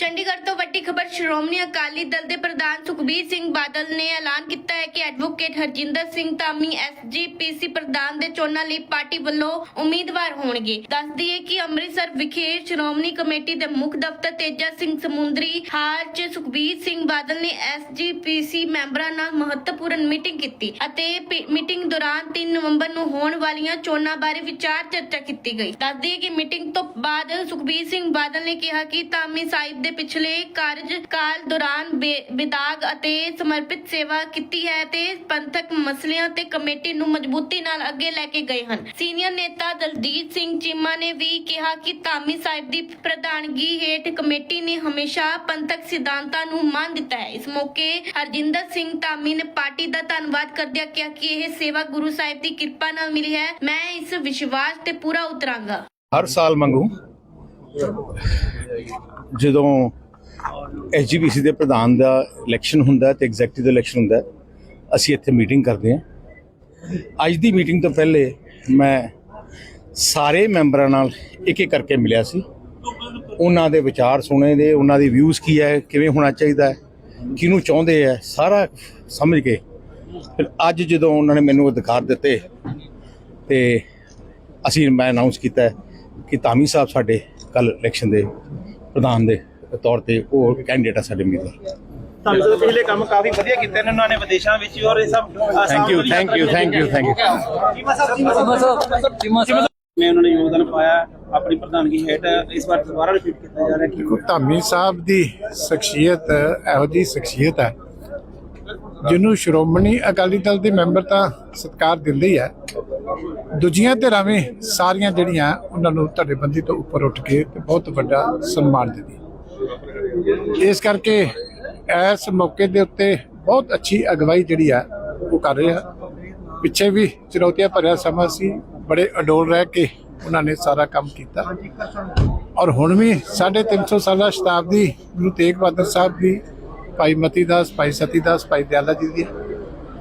ਚੰਡੀਗੜ੍ਹ ਤੋਂ ਵੱਡੀ ਖਬਰ ਸ਼੍ਰੋਮਣੀ ਅਕਾਲੀ ਦਲ ਦੇ ਪ੍ਰਧਾਨ ਸੁਖਬੀਰ ਸਿੰਘ ਬਾਦਲ ਨੇ ਐਲਾਨ ਕੀਤਾ ਹੈ ਕਿ ਐਡਵੋਕੇਟ ਹਰਜਿੰਦਰ ਸਿੰਘ ਧਾਮੀ ਐਸਜੀਪੀਸੀ ਪ੍ਰਧਾਨ ਦੇ ਚੋਣਾਂ ਲਈ ਪਾਰਟੀ ਵੱਲੋਂ ਉਮੀਦਵਾਰ ਹੋਣਗੇ। ਦੱਸ ਦਈਏ ਕਿ ਅੰਮ੍ਰਿਤਸਰ ਵਿਖੇ ਸ਼੍ਰੋਮਣੀ ਕਮੇਟੀ ਦੇ ਮੁੱਖ ਦਫ਼ਤਰ ਤੇਜਾ ਸਿੰਘ ਸਮੁੰਦਰੀ ਹਾਲ 'ਚ ਸੁਖਬੀਰ ਸਿੰਘ ਬਾਦਲ ਨੇ ਐਸਜੀਪੀਸੀ ਮੈਂਬਰਾਂ ਨਾਲ ਮਹੱਤਵਪੂਰਨ ਮੀਟਿੰਗ ਕੀਤੀ ਅਤੇ ਮੀਟਿੰਗ ਦੌਰਾਨ 3 ਨਵੰਬਰ ਨੂੰ ਹੋਣ ਵਾਲੀਆਂ ਚੋਣਾਂ ਬਾਰੇ ਵਿਚਾਰ ਚਰਚਾ ਕੀਤੀ ਗਈ। ਦੱਸ ਦਈਏ ਕਿ ਮੀਟਿੰਗ ਤੋਂ ਬਾਅਦ ਸੁਖਬੀਰ ਸਿੰਘ ਬਾਦਲ ਨੇ ਕਿਹਾ ਕਿ ਧਾਮੀ ਸਾਹਿਬ ਦੇ ਪਿਛਲੇ ਕਾਰਜਕਾਲ ਦੌਰਾਨ ਬੇ- ਅਤੇ ਸਮਰਪਿਤ ਸੇਵਾ ਕੀਤੀ ਹੈ ਤੇ ਪੰਥਕ ਮਸਲਿਆਂ ਤੇ ਕਮੇਟੀ ਨੂੰ ਮਜ਼ਬੂਤੀ ਨਾਲ ਅੱਗੇ ਲੈ ਕੇ ਗਏ ਹਨ। ਸੀਨੀਅਰ ਨੇਤਾ ਦਲਜੀਤ ਸਿੰਘ ਚੀਮਾ ਨੇ ਵੀ ਕਿਹਾ ਕਿ ਧਾਮੀ ਸਾਹਿਬ ਦੀ ਪ੍ਰਧਾਨਗੀ ਹੇਠ ਕਮੇਟੀ ਨੇ ਹਮੇਸ਼ਾ ਪੰਥਕ ਸਿਧਾਂਤਾਂ ਨੂੰ ਮਾਨ ਦਿੱਤਾ ਹੈ। ਇਸ ਮੌਕੇ ਹਰਜਿੰਦਰ ਸਿੰਘ ਧਾਮੀ ਨੇ ਪਾਰਟੀ ਦਾ ਧੰਨਵਾਦ ਕਰਦਿਆਂ ਕਿਹਾ ਕਿ ਇਹ ਸੇਵਾ ਗੁਰੂ ਸਾਹਿਬ ਦੀ ਕਿਰਪਾ ਨਾਲ ਮਿਲੀ ਹੈ। ਮੈਂ ਇਸ ਵਿਸ਼ਵਾਸ ਤੇ ਪੂਰਾ ਉਤਰਾਂਗਾ। ਹਰ ਸਾਲ ਮੰਗੂ। ਜਦੋਂ ਐਸਜੀਪੀਸੀ ਦੇ ਪ੍ਰਧਾਨ ਦਾ ਇਲੈਕਸ਼ਨ ਹੁੰਦਾ ਹੈ ਤੇ ਐਗਜ਼ੈਕਟਿਵ ਦਾ ਇਲੈਕਸ਼ਨ ਹੁੰਦਾ ਅਸੀਂ ਇੱਥੇ ਮੀਟਿੰਗ ਕਰਦੇ ਹਾਂ। ਅੱਜ ਦੀ ਮੀਟਿੰਗ ਤੋਂ ਪਹਿਲੇ ਮੈਂ ਸਾਰੇ ਮੈਂਬਰਾਂ ਨਾਲ ਇੱਕ ਇੱਕ ਕਰਕੇ ਮਿਲਿਆ ਸੀ। ਉਹਨਾਂ ਦੇ ਵਿਚਾਰ ਸੁਣੇ ਦੇ ਉਹਨਾਂ ਦੀ ਵਿਊਜ਼ ਕੀ ਹੈ, ਕਿਵੇਂ ਹੋਣਾ ਚਾਹੀਦਾ ਹੈ, ਕਿਹਨੂੰ ਚਾਹੁੰਦੇ ਹੈ, ਸਾਰਾ ਸਮਝ ਕੇ। ਫਿਰ ਅੱਜ ਜਦੋਂ ਉਹਨਾਂ ਨੇ ਮੈਨੂੰ ਅਧਿਕਾਰ ਦਿੱਤੇ ਤੇ ਅਸੀਂ ਮੈਂ ਅਨਾਉਂਸ ਕੀਤਾ ਕਿ ਧਾਮੀ ਸਾਹਿਬ ਸਾਡੇ ਕੱਲ ਇਲੈਕਸ਼ਨ ਦੇ ਪ੍ਰਧਾਨ ਦੇ ਤੌਰ ਤੇ ਉਹ ਕੈਂਡੀਡੇਟ ਆ ਸਾਡੇ ਉਮੀਦਵਾਰ। ਤੁਹਾਨੂੰ ਤਾਂ ਪਿਛਲੇ ਕੰਮ ਕਾਫੀ ਵਧੀਆ ਕੀਤੇ ਨੇ ਉਹਨਾਂ ਨੇ ਵਿਦੇਸ਼ਾਂ ਵਿੱਚ ਵੀ ਔਰ ਇਹ ਸਭ thank you thank you thank you thank you Cheema ਸਾਹਿਬ ਚੀਮਾ ਸਾਹਿਬ ਮੈਂ ਉਹਨਾਂ ਨੇ ਯੋਗਦਾਨ ਪਾਇਆ ਆਪਣੀ ਪ੍ਰਧਾਨਗੀ ਹੇਠ ਇਸ ਵਾਰ ਦੁਬਾਰਾ ਰਿਪੀਟ ਕੀਤਾ ਜਾ ਰਿਹਾ ਕਿ ਧਾਮੀ ਸਾਹਿਬ ਦੀ ਸ਼ਖਸੀਅਤ ਇਹੋ ਜਿਹੀ ਸ਼ਖਸੀਅਤ ਹੈ ਜਿਹਨੂੰ ਸ਼੍ਰੋਮਣੀ ਅਕਾਲੀ ਦਲ ਦੇ ਮੈਂਬਰ ਤਾਂ ਸਤਿਕਾਰ ਦਿੰਦੇ ਹੀ ਹੈ ਦੂਜੀਆਂ ਧਿਰਾਂ ਵੀ ਸਾਰੀਆਂ ਜਿਹੜੀਆਂ ਉਹਨਾਂ ਨੂੰ ਧੜੇਬੰਦੀ ਤੋਂ ਉੱਪਰ ਉੱਠ ਕੇ ਤੇ ਬਹੁਤ ਵੱਡਾ ਸਨਮਾਨ ਦਿੰਦੀ ਇਸ ਕਰਕੇ ਇਸ ਮੌਕੇ ਦੇ ਉੱਤੇ ਬਹੁਤ ਅੱਛੀ ਅਗਵਾਈ ਜਿਹੜੀ ਆ, ਉਹ ਕਰ ਰਹੇ ਆ। ਪਿੱਛੇ ਵੀ ਚੁਣੌਤੀਆਂ ਭਰਿਆ ਸਮਾਂ ਸੀ, ਬੜੇ ਅਡੋਲ ਰਹਿ ਕੇ ਉਹਨਾਂ ਨੇ ਸਾਰਾ ਕੰਮ ਕੀਤਾ। ਔਰ ਹੁਣ ਵੀ 350 ਸਾਲਾ ਸ਼ਤਾਬਦੀ ਗੁਰੂ ਤੇਗ ਬਹਾਦਰ ਸਾਹਿਬ ਦੀ ਭਾਈ ਮਤੀ ਦਾਸ ਭਾਈ ਸਤੀ ਦਾਸ ਭਾਈ ਦਿਆਲਾ ਜੀ ਦੀ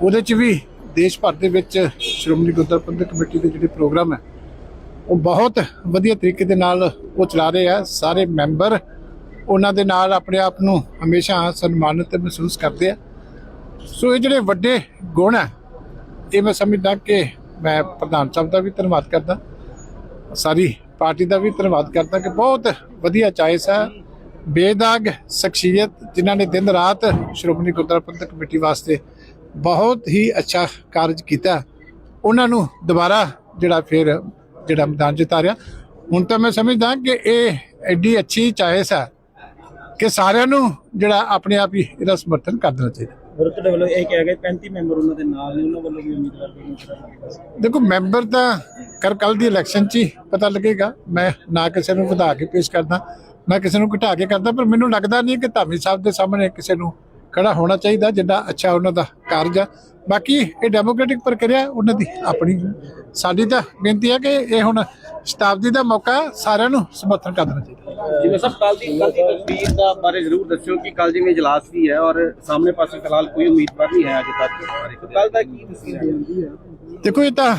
ਉਹਦੇ ਚ ਵੀ ਦੇਸ਼ ਭਰ ਦੇ ਵਿੱਚ ਸ਼੍ਰੋਮਣੀ ਗੁਰਦੁਆਰਾ ਪ੍ਰਬੰਧਕ ਕਮੇਟੀ ਦੇ ਜਿਹੜੇ ਪ੍ਰੋਗਰਾਮ ਹੈ, ਉਹ ਬਹੁਤ ਵਧੀਆ ਤਰੀਕੇ ਦੇ ਨਾਲ ਉਹ ਚਲਾ ਰਹੇ ਆ। ਸਾਰੇ ਮੈਂਬਰ ਉਹਨਾਂ ਦੇ ਨਾਲ ਆਪਣੇ ਆਪ ਨੂੰ ਹਮੇਸ਼ਾ ਸਨਮਾਨਿਤ ਮਹਿਸੂਸ ਕਰਦੇ ਆ। ਸੋ ਇਹ ਜਿਹੜੇ ਵੱਡੇ ਗੁਣ ਆ ਇਹ ਮੈਂ ਸਮਝਦਾ ਕਿ ਮੈਂ ਪ੍ਰਧਾਨ ਸਾਹਿਬ ਦਾ ਵੀ ਧੰਨਵਾਦ ਕਰਦਾ। ਸਾਰੀ ਪਾਰਟੀ ਦਾ ਵੀ ਧੰਨਵਾਦ ਕਰਦਾ ਕਿ ਬਹੁਤ ਵਧੀਆ ਚਾਇਸ ਹੈ। ਬੇਦਾਗ ਸ਼ਖਸੀਅਤ ਜਿਨ੍ਹਾਂ ਨੇ ਦਿਨ ਰਾਤ ਸ਼੍ਰੋਮਣੀ ਗੁਰਦੁਆਰਾ ਪ੍ਰਬੰਧਕ ਕਮੇਟੀ ਵਾਸਤੇ ਬਹੁਤ ਹੀ ਅੱਛਾ ਕਾਰਜ ਕੀਤਾ। ਉਹਨਾਂ ਨੂੰ ਦੁਬਾਰਾ ਜਿਹੜਾ ਫਿਰ ਜਿਹੜਾ ਮੈਦਾਨ 'ਚ ਉਤਾਰਿਆ। ਹੁਣ ਤਾਂ ਮੈਂ ਸਮਝਦਾ ਕਿ ਇਹ ਐਡੀ ਅੱਛੀ ਚਾਇਸ ਹੈ ਕਿ ਸਾਰਿਆਂ ਨੂੰ ਜਿਹੜਾ ਆਪਣੇ ਆਪ ਹੀ ਇਹਦਾ ਸਮਰਥਨ ਕਰ ਦੇਣਾ ਚਾਹੀਦਾ। ਵਿਰੋਧ ਦੇ ਵੱਲੋਂ ਇਹ ਕਿਹਾ ਗਿਆ 35 ਮੈਂਬਰ ਉਹਨਾਂ ਦੇ ਨਾਲ ਨੇ ਉਹਨਾਂ ਵੱਲੋਂ ਵੀ ਉਮੀਦਵਾਰ ਦੇ ਨੂੰ ਦੇਖੋ ਮੈਂਬਰ ਤਾਂ ਕਰ ਕੱਲ ਦੀ ਇਲੈਕਸ਼ਨ 'ਚ ਹੀ ਪਤਾ ਲੱਗੇਗਾ। ਮੈਂ ਨਾ ਕਿਸੇ ਨੂੰ ਵਧਾ ਕੇ ਪੇਸ਼ ਕਰਦਾ। ਨਾ ਕਿਸੇ ਨੂੰ ਘਟਾ ਕੇ ਕਰਦਾ ਪਰ ਮੈਨੂੰ ਲੱਗਦਾ ਨਹੀਂ ਕਿ ਧਾਮੀ ਸਾਹਿਬ ਦੇ ਸਾਹਮਣੇ ਕਿਸੇ ਨੂੰ ਖੜਾ ਹੋਣਾ ਚਾਹੀਦਾ ਜਿੱਦਾਂ ਅੱਛਾ ਉਹਨਾਂ ਦਾ ਕਾਰਜ ਆ। ਬਾਕੀ ਇਹ ਡੈਮੋਕ੍ਰੈਟਿਕ ਪ੍ਰਕਿਰਿਆ ਉਹਨਾਂ ਦੀ ਆਪਣੀ ਸਾਡੀ ਤਾਂ ਬੇਨਤੀ ਹੈ ਕਿ ਇਹ ਹੁਣ ਸ਼ਤਾਬਦੀ ਦਾ ਮੌਕਾ ਸਾਰਿਆਂ ਨੂੰ ਸਮਰਥਨ ਕਰ ਦੇਣਾ ਚਾਹੀਦਾ। ਜਿਵੇਂ ਸਭ ਕੱਲ ਦੀ ਕੱਲ ਦੀ ਤਸਵੀਰ ਦਾ ਬਾਰੇ ਜ਼ਰੂਰ ਦੱਸਿਓ ਕਿ ਕੱਲ ਜਿਵੇਂ ਇਜਲਾਸ ਵੀ ਹੈ ਔਰ ਸਾਹਮਣੇ ਪਾਸੇ ਫਿਲਹਾਲ ਕੋਈ ਉਮੀਦਵਾਰ ਨਹੀਂ ਹੈ ਅਜੇ ਤੱਕ ਕੱਲ ਦਾ ਕੀ ਤਸਵੀਰ ਹੈ? ਦੇਖੋ ਇਹ ਤਾਂ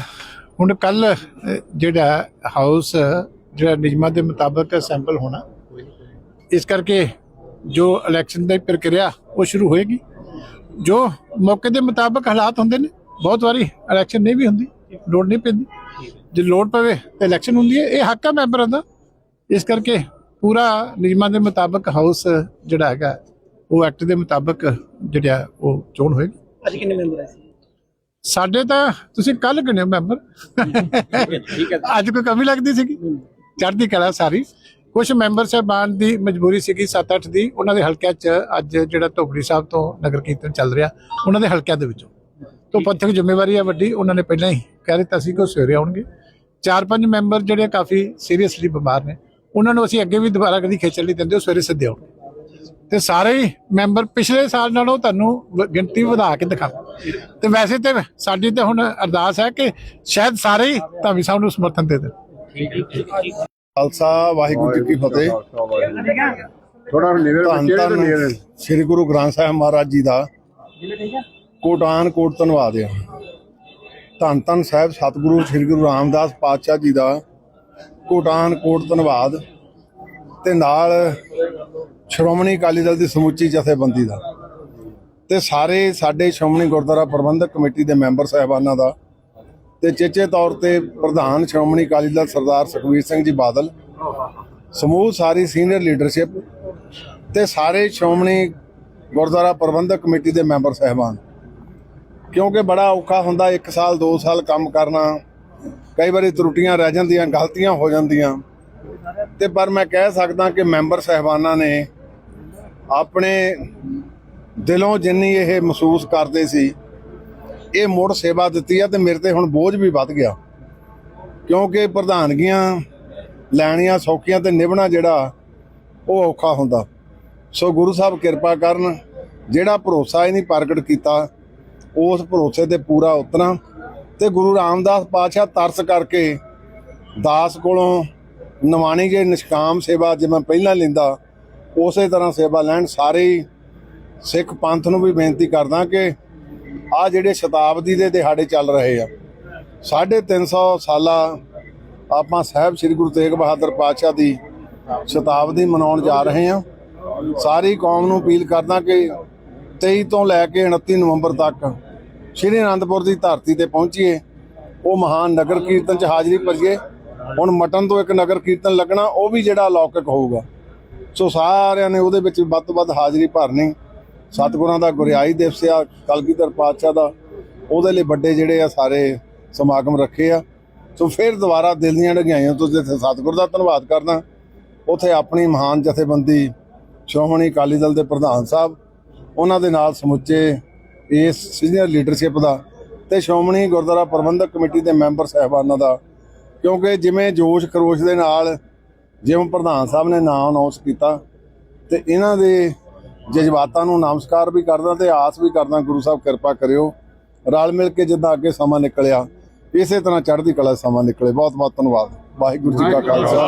ਹੁਣ ਕੱਲ ਜਿਹੜਾ ਹਾਊਸ ਜਿਹੜਾ ਨਿਯਮਾਂ ਦੇ ਮੁਤਾਬਕ ਅਸੈਂਬਲ ਹੋਣਾ ਇਸ ਕਰਕੇ ਜੋ ਇਲੈਕਸ਼ਨ ਦੀ ਪ੍ਰਕਿਰਿਆ ਉਹ ਸ਼ੁਰੂ ਹੋਏਗੀ। ਜੋ ਮੌਕੇ ਦੇ ਮੁਤਾਬਕ ਹਾਲਾਤ ਹੁੰਦੇ ਨੇ ਬਹੁਤ ਵਾਰੀ ਇਲੈਕਸ਼ਨ ਨਹੀਂ ਵੀ ਹੁੰਦੀ ਲੋੜ ਨਹੀਂ ਪੈਂਦੀ। ਜੇ ਲੋੜ ਪਵੇ ਤਾਂ ਇਲੈਕਸ਼ਨ ਹੁੰਦੀ ਹੈ ਇਹ ਹੱਕ ਹੈ ਮੈਂਬਰਾਂ ਦਾ। ਇਸ ਕਰਕੇ ਪੂਰਾ ਨਿਯਮਾਂ ਦੇ ਮੁਤਾਬਕ ਹਾਊਸ ਜਿਹੜਾ ਹੈਗਾ ਉਹ ਐਕਟ ਦੇ ਮੁਤਾਬਕ ਜਿਹੜਾ ਉਹ ਚੋਣ ਹੋਏਗੀ। ਅੱਜ ਕਿੰਨੇ ਮੈਂਬਰ ਹੈ ਸਾਡੇ ਤਾਂ ਤੁਸੀਂ ਕੱਲ ਗਿਣਿਓ ਮੈਂਬਰ। ਠੀਕ ਹੈ। ਅੱਜ ਕੋਈ ਕਮੀ ਲੱਗਦੀ ਸੀਗੀ। ਚੜ੍ਹਦੀ ਕਲਾ ਸਾਰੀ। ਕੁਝ ਮੈਂਬਰ ਸਾਹਿਬਾਨ ਦੀ ਮਜਬੂਰੀ ਸੀਗੀ 7-8 ਦੀ ਉਹਨਾਂ ਦੇ ਹਲਕਿਆਂ 'ਚ ਅੱਜ ਜਿਹੜਾ ਧੋਬੜੀ ਸਾਹਿਬ ਤੋਂ ਨਗਰ ਕੀਰਤਨ ਚੱਲ ਰਿਹਾ ਉਹਨਾਂ ਦੇ ਹਲਕਿਆਂ ਦੇ ਵਿੱਚੋਂ। ਤੋਂ ਪੰਥਕ ਜ਼ਿੰਮੇਵਾਰੀ ਹੈ ਵੱਡੀ ਉਹਨਾਂ ਨੇ ਪਹਿਲਾਂ ਹੀ ਕਹਿ ਦਿੱਤਾ ਸੀ ਕਿ ਉਹ ਸਵੇਰੇ ਆਉਣਗੇ। ਚਾਰ ਪੰਜ ਮੈਂਬਰ ਜਿਹੜੇ ਕਾਫੀ ਸੀਰੀਅਸਲੀ ਬਿਮਾਰ ਨੇ ਉਹਨਾਂ ਨੂੰ ਅਸੀਂ ਅੱਗੇ ਵੀ ਦੁਬਾਰਾ ਕਦੀ ਖੇਚਲ ਨਹੀਂ ਦਿੰਦੇ ਉਹ ਸਵੇਰੇ ਸਿੱਧੇ ਆਉਣਗੇ। ਤੇ ਸਾਰੇ ਹੀ ਮੈਂਬਰ ਪਿਛਲੇ ਸਾਲ ਨਾਲੋਂ ਤੁਹਾਨੂੰ ਗਿਣਤੀ ਵਧਾ ਕੇ ਦਿਖਾਓ। ਤੇ ਵੈਸੇ ਤੇ ਸਾਡੀ ਤੇ ਹੁਣ ਅਰਦਾਸ ਹੈ ਕਿ ਸ਼ਾਇਦ ਸਾਰੇ ਹੀ ਧਾਮੀ ਸਾਹਿਬ ਨੂੰ ਸਮਰਥਨ ਦੇ ਦੇਣ। ਖਾਲਸਾ ਵਾਹਿਗੁਰੂ ਜੀ ਕੀ ਫਤਿਹ। ਥੋੜਾ ਨੀਵੇਂ ਧੰਨ ਧੰਨ ਸ੍ਰੀ ਗੁਰੂ ਗ੍ਰੰਥ ਸਾਹਿਬ ਮਹਾਰਾਜ ਜੀ ਦਾ। ਕੋਟਾਨ ਕੋਟ ਧੰਨਵਾਦ ਆ ਧੰਨ ਧੰਨ ਸਾਹਿਬ ਸਤਿਗੁਰੂ ਸ੍ਰੀ ਗੁਰੂ ਰਾਮਦਾਸ ਪਾਤਸ਼ਾਹ ਜੀ ਦਾ। ਕੋਟਾਨ ਕੋਟ ਧੰਨਵਾਦ। ਤੇ ਨਾਲ ਸ਼੍ਰੋਮਣੀ ਅਕਾਲੀ ਦਲ ਦੀ ਸਮੁੱਚੀ ਜਥੇਬੰਦੀ ਦਾ। ਤੇ ਸਾਰੇ ਸਾਡੇ ਸ਼੍ਰੋਮਣੀ ਗੁਰਦੁਆਰਾ ਪ੍ਰਬੰਧਕ ਕਮੇਟੀ ਦੇ ਮੈਂਬਰ ਸਾਹਿਬਾਨਾਂ ਦਾ। ਤੇ ਚੇਚੇ ਤੌਰ ਤੇ ਪ੍ਰਧਾਨ ਸ਼੍ਰੋਮਣੀ ਅਕਾਲੀ ਦਲ ਸਰਦਾਰ ਸੁਖਬੀਰ ਸਿੰਘ ਜੀ ਬਾਦਲ, ਸਮੂਹ ਸਾਰੀ ਸੀਨੀਅਰ ਲੀਡਰਸ਼ਿਪ ਤੇ ਸਾਰੇ ਸ਼੍ਰੋਮਣੀ ਗੁਰਦੁਆਰਾ ਪ੍ਰਬੰਧਕ ਕਮੇਟੀ ਦੇ ਮੈਂਬਰ ਸਾਹਿਬਾਨ। ਕਿਉਂਕਿ ਬੜਾ ਔਖਾ ਹੁੰਦਾ 1 ਸਾਲ 2 ਸਾਲ ਕੰਮ ਕਰਨਾ, ਕਈ ਵਾਰੀ ਤਰੁੱਟੀਆਂ ਰਹਿ ਜਾਂਦੀਆਂ, ਗਲਤੀਆਂ ਹੋ ਜਾਂਦੀਆਂ। ਤੇ ਪਰ ਮੈਂ ਕਹਿ ਸਕਦਾ ਕਿ ਮੈਂਬਰ ਸਹਿਬਾਨਾਂ ਨੇ ਆਪਣੇ ਦਿਲੋਂ ਜਿੰਨੀ ਇਹ ਮਹਿਸੂਸ ਕਰਦੇ ਸੀ ਇਹ ਮੁੜ ਸੇਵਾ ਦਿੱਤੀ ਆ ਤੇ ਮੇਰੇ ਤੇ ਹੁਣ ਬੋਝ ਵੀ ਵੱਧ ਗਿਆ। ਕਿਉਂਕਿ ਪ੍ਰਧਾਨਗੀਆਂ ਲੈਣੀਆਂ ਸੌਖੀਆਂ ਤੇ ਨਿਭਣਾ ਜਿਹੜਾ, ਉਹ ਔਖਾ ਹੁੰਦਾ। ਸੋ ਗੁਰੂ ਸਾਹਿਬ ਕਿਰਪਾ ਕਰਨ, ਜਿਹੜਾ ਭਰੋਸਾ ਇਹਨੇ ਪ੍ਰਗਟ ਕੀਤਾ, ਉਸ ਭਰੋਸੇ ਤੇ ਪੂਰਾ ਉਤਰਾਂ ਤੇ ਗੁਰੂ ਰਾਮਦਾਸ ਪਾਤਸ਼ਾਹ ਤਰਸ ਕਰਕੇ ਦਾਸ ਕੋਲੋਂ ਨਿਮਾਣੀ ਜੇ ਨਿਸ਼ਕਾਮ ਸੇਵਾ ਜਿਵੇਂ ਪਹਿਲਾਂ ਲੈਂਦਾ, ਉਸੇ ਤਰ੍ਹਾਂ ਸੇਵਾ ਲੈਣ ਸਾਰੇ ਸਿੱਖ ਪੰਥ ਨੂੰ ਵੀ ਬੇਨਤੀ ਕਰਦਾ ਕਿ ਆ ਜਿਹੜੇ ਸ਼ਤਾਬਦੀ ਦੇ ਦਿਹਾੜੇ ਚੱਲ ਰਹੇ ਆ 350 ਸਾਲਾ ਆਪਾਂ ਸਾਹਿਬ ਸ੍ਰੀ ਗੁਰੂ ਤੇਗ ਬਹਾਦਰ ਪਾਤਸ਼ਾਹ ਦੀ ਸ਼ਤਾਬਦੀ ਮਨਾਉਣ ਜਾ ਰਹੇ ਆ ਸਾਰੀ ਕੌਮ ਨੂੰ ਅਪੀਲ ਕਰਦਾ ਕਿ 23 ਤੋਂ ਲੈ ਕੇ 29 ਨਵੰਬਰ ਤੱਕ ਸ਼੍ਰੀ ਅਨੰਦਪੁਰ ਦੀ ਧਰਤੀ ਤੇ ਪਹੁੰਚੀਏ, ਉਹ ਮਹਾਨ ਨਗਰ ਕੀਰਤਨ ਚ ਹਾਜ਼ਰੀ ਭਰੀਏ। ਹੁਣ ਮਟਨ ਤੋਂ ਇੱਕ ਨਗਰ ਕੀਰਤਨ ਲੱਗਣਾ, ਉਹ ਵੀ ਜਿਹੜਾ ਅਲੌਕਿਕ ਹੋਊਗਾ। ਸੋ ਸਾਰਿਆਂ ਨੇ ਉਹਦੇ ਵਿੱਚ ਵੱਧ ਤੋਂ ਵੱਧ ਹਾਜ਼ਰੀ ਭਰਨੀ। ਸਤਿਗੁਰਾਂ ਦਾ ਗੁਰਿਆਈ ਦਿਵਸ ਆ, ਕਲਗੀਧਰ ਪਾਤਸ਼ਾਹ ਦਾ। ਉਹਦੇ ਲਈ ਵੱਡੇ ਜਿਹੜੇ ਆ ਸਾਰੇ ਸਮਾਗਮ ਰੱਖੇ ਆ। ਸੋ ਫਿਰ ਦੁਬਾਰਾ ਦਿਲ ਦੀਆਂ ਢਗਾਈਆਂ ਤੋਂ ਜਿੱਥੇ ਸਤਿਗੁਰ ਦਾ ਧੰਨਵਾਦ ਕਰਦਾ ਉਥੇ ਆਪਣੀ ਮਹਾਨ ਜਥੇਬੰਦੀ ਸ਼੍ਰੋਮਣੀ ਅਕਾਲੀ ਦਲ ਦੇ ਪ੍ਰਧਾਨ ਸਾਹਿਬ, ਉਹਨਾਂ ਦੇ ਨਾਲ ਸਮੁੱਚੇ ਇਸ ਸੀਨੀਅਰ ਲੀਡਰਸ਼ਿਪ ਦਾ ਤੇ ਸ਼੍ਰੋਮਣੀ ਗੁਰਦੁਆਰਾ ਪ੍ਰਬੰਧਕ ਕਮੇਟੀ ਦੇ ਮੈਂਬਰ ਸਾਹਿਬਾਨਾਂ ਦਾ। ਕਿਉਂਕਿ ਜਿਵੇਂ ਜੋਸ਼ ਖਰੋਸ਼ ਦੇ ਨਾਲ ਜਿਵੇਂ ਪ੍ਰਧਾਨ ਸਾਹਿਬ ਨੇ ਨਾਮ ਅਨਾਉਂਸ ਕੀਤਾ, ਤੇ ਇਹਨਾਂ ਦੇ ਜਜ਼ਬਾਤਾਂ ਨੂੰ ਨਮਸਕਾਰ ਵੀ ਕਰਦਾ ਤੇ ਆਸ ਵੀ ਕਰਦਾ, ਗੁਰੂ ਸਾਹਿਬ ਕਿਰਪਾ ਕਰਿਓ। ਰਲ ਮਿਲ ਕੇ ਜਿੱਦਾਂ ਅੱਗੇ ਸਮਾਂ ਨਿਕਲਿਆ, ਇਸੇ ਤਰ੍ਹਾਂ ਚੜ੍ਹਦੀ ਕਲਾ ਸਮਾਂ ਨਿਕਲੇ। ਬਹੁਤ ਬਹੁਤ ਧੰਨਵਾਦ। ਵਾਹਿਗੁਰੂ ਜੀ ਕਾ ਖਾਲਸਾ।